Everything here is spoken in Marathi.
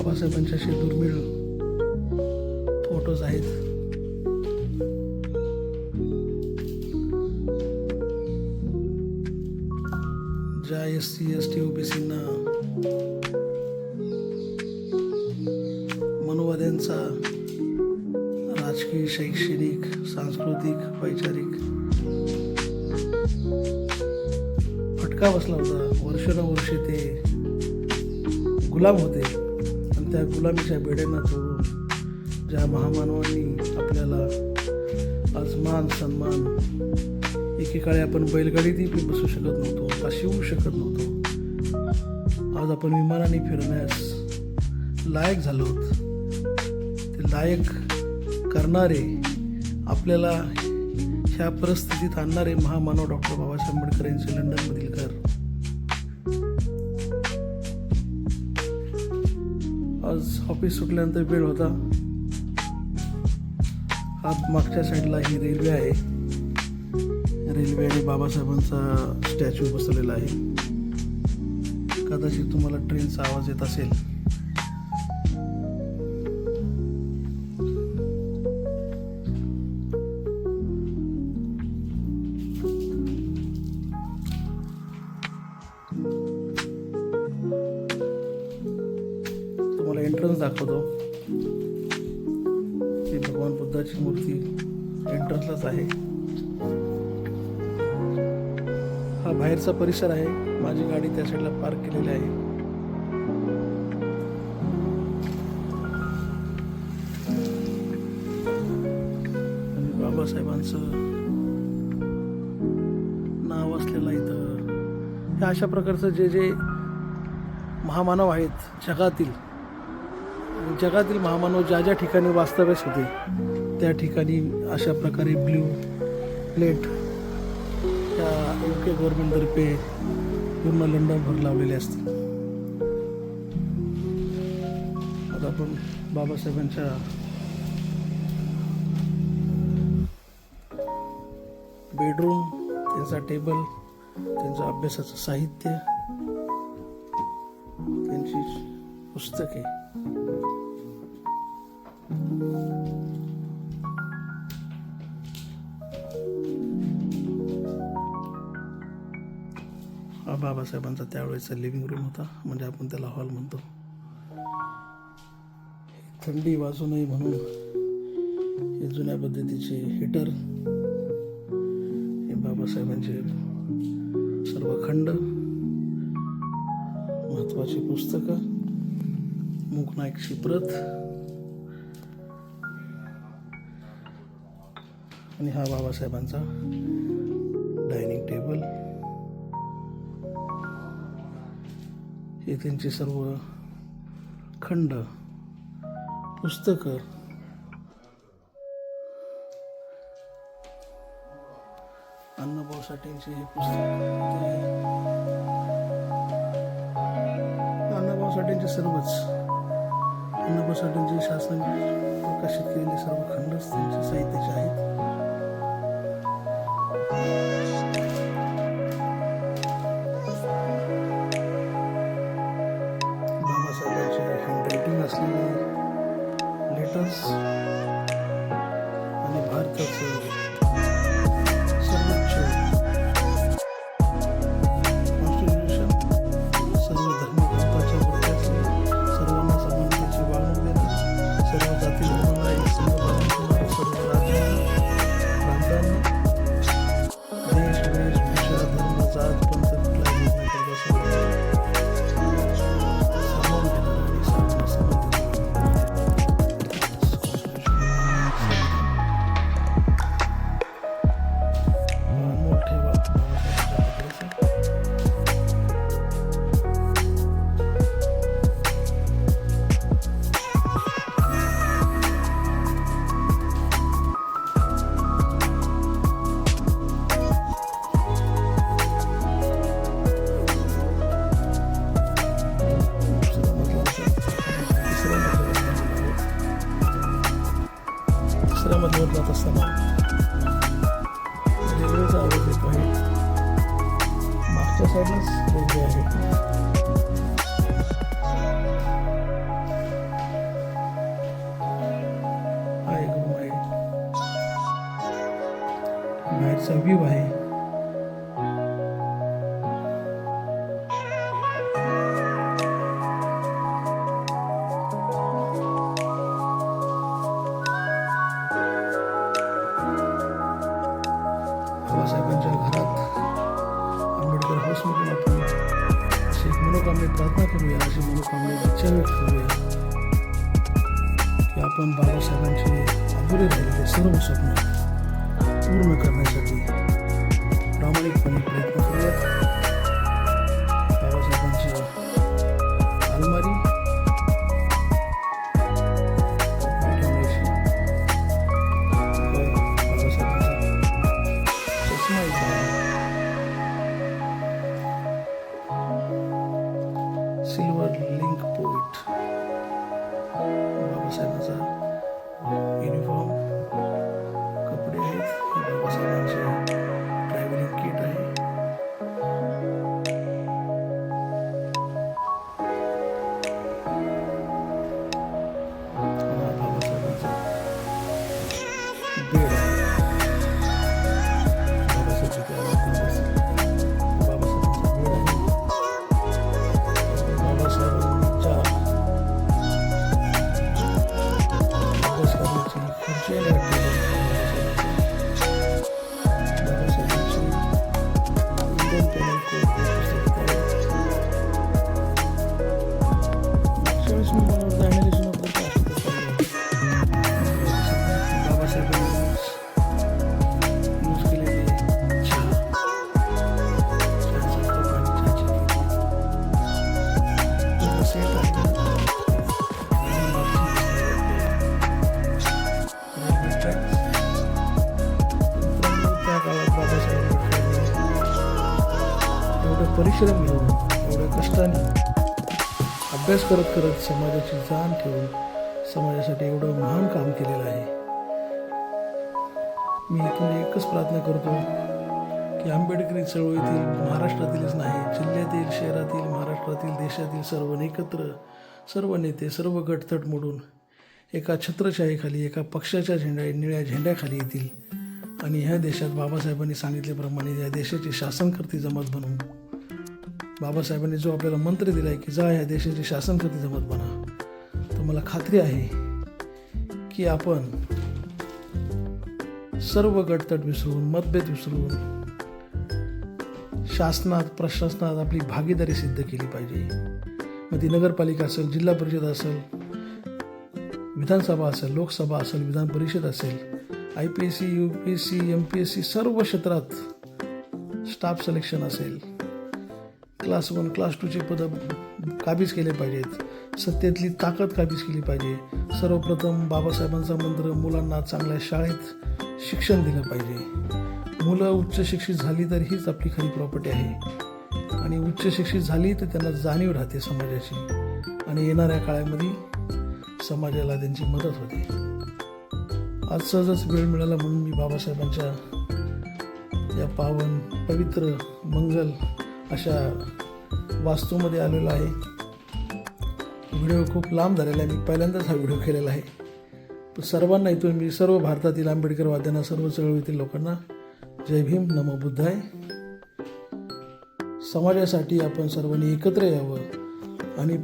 बाबासाहेबांच्याशी दुर्मिळ फोटोज आहेत. ज्या एस सी एस टी ओबीसींना मनोवाद्यांचा राजकीय शैक्षणिक सांस्कृतिक वैचारिक फटका बसला होता. वर्षानुवर्षे ते गुलाम होते. त्या गुलामीच्या बेड्यांना तोडून ज्या महामानवांनी आपल्याला आज मान सन्मान एकेकाळी आपण बैलगाडीतही बसू शकत नव्हतो का शिवू शकत नव्हतो. आज आपण विमानाने फिरण्यास लायक झालो आहोत. ते लायक करणारे आपल्याला ह्या परिस्थितीत आणणारे महामानव डॉक्टर बाबासाहेब आंबेडकर यांचे लंडनमधील घर आज ऑफिस सुटल्यानंतर वेळ होता. हा मागच्या साईडला ही रेल्वे आहे. रेल्वे आणि बाबासाहेबांचा स्टॅच्यू बसवलेला आहे. कदाचित तुम्हाला ट्रेनचा आवाज येत असेल. एंट्रन्स दाखवतो. ही भगवान बुद्धाची मूर्ती एंट्रन्सलाच आहे. हा बाहेरचा परिसर आहे. माझी गाडी त्या साईडला पार्क केलेली आहे. आणि बाबासाहेबांचं नाव असलेलं इथं हे अशा प्रकारचं जे जे महामानव आहेत जगातील जगातील महामानव ज्या ज्या ठिकाणी वास्तव्यास होते त्या ठिकाणी अशा प्रकारे ब्ल्यू प्लेट त्या यू के गव्हर्नमेंटतर्फे पूर्ण लंडनभर लावलेले असतील. आता आपण बाबासाहेबांच्या बेडरूम त्यांचा टेबल त्यांचं अभ्यासाचं साहित्य त्यांची पुस्तके. हा बाबासाहेबांचा त्यावेळेचा लिव्हिंग रूम होता. म्हणजे आपण त्याला हॉल म्हणतो. थंडी वाजू नये म्हणून हे जुन्या पद्धतीचे हिटर हे बाबासाहेबांचे सर्व खंड महत्वाची पुस्तकं मूकनायकची प्रत आणि हा बाबासाहेबांचा डायनिंग टेबल त्यांचे सर्व खंड पुस्तकं अण्णाभाऊ साठेंचे हे पुस्तक अन्नभाऊ अण्णाभाऊ साठेंचे सर्वच अण्णाभाऊ साठेंचे शासन प्रकाशित केलेले सर्व खंडच त्यांचे साहित्याचे दुसऱ्या मजल्यावर जात असताना. रेल्वेचा आवाज येतो आहे. मागच्या साईडलाच रेल्वे आहे. बाहेरचा व्ह्यू आहे. अशी आम्ही प्रार्थना करूया अशी मनोकामने इच्छा व्यक्त करूया की आपण बाबासाहेबांची अधुरे राहिलेले सर्व स्वप्न पूर्ण करण्यासाठी प्रामाणिकपणे प्रयत्न करूया. एवढं घेऊन एवढ्या कष्टाने अभ्यास करत करत समाजाची जाण ठेवून समाजासाठी एवढं महान काम केलेलं आहे. मी इथून एकच प्रार्थना करतो की आंबेडकरी चळवळीतील महाराष्ट्रातीलच नाही जिल्ह्यातील शहरातील महाराष्ट्रातील देशातील सर्व एकत्र सर्व नेते सर्व गटतट मोडून एका छत्रछायेखाली एका पक्षाच्या झेंड्या निळ्या झेंड्याखाली येतील. आणि ह्या देशात बाबासाहेबांनी सांगितल्याप्रमाणे या देशाची शासनकर्ती जमात बनवून बाबासाहेबांनी जो आपल्याला मंत्र दिला आहे की जा या देशाचे शासनकर्ती जमात बना. तर मला खात्री आहे की आपण सर्व गटतट विसरून मतभेद विसरून शासनात प्रशासनात आपली भागीदारी सिद्ध केली पाहिजे. मग ती नगरपालिका असेल जिल्हा परिषद असेल विधानसभा असेल लोकसभा असेल विधान परिषद असेल I P S C U P S C M P S C सर्व क्षेत्रात स्टाफ सिलेक्शन असेल क्लास वन क्लास टूचे पदं काबीज केले पाहिजेत. सत्तेतली ताकद काबीज केली पाहिजे. सर्वप्रथम बाबासाहेबांचा मंत्र मुलांना चांगल्या शाळेत शिक्षण दिलं पाहिजे. मुलं उच्च शिक्षित झाली तर हीच आपली खरी प्रॉपर्टी आहे. आणि उच्च शिक्षित झाली तर त्यांना जाणीव राहते समाजाची. आणि येणाऱ्या काळामध्ये समाजाला त्यांची मदत होते. आज सहजच वेळ मिळाला म्हणून मी बाबासाहेबांच्या या पावन पवित्र मंगल अशा वास्तूमध्ये आलेलो आहे. व्हिडिओ खूप लांब झालेला आहे. मी पहिल्यांदाच हा व्हिडिओ केलेला आहे. सर्वांना इथून मी सर्व भारतातील आंबेडकर वाद्यांना सर्व चळवळीतील लोकांना जय भीम नमो बुद्धाय. समाजासाठी आपण सर्वांनी एकत्र यावं आणि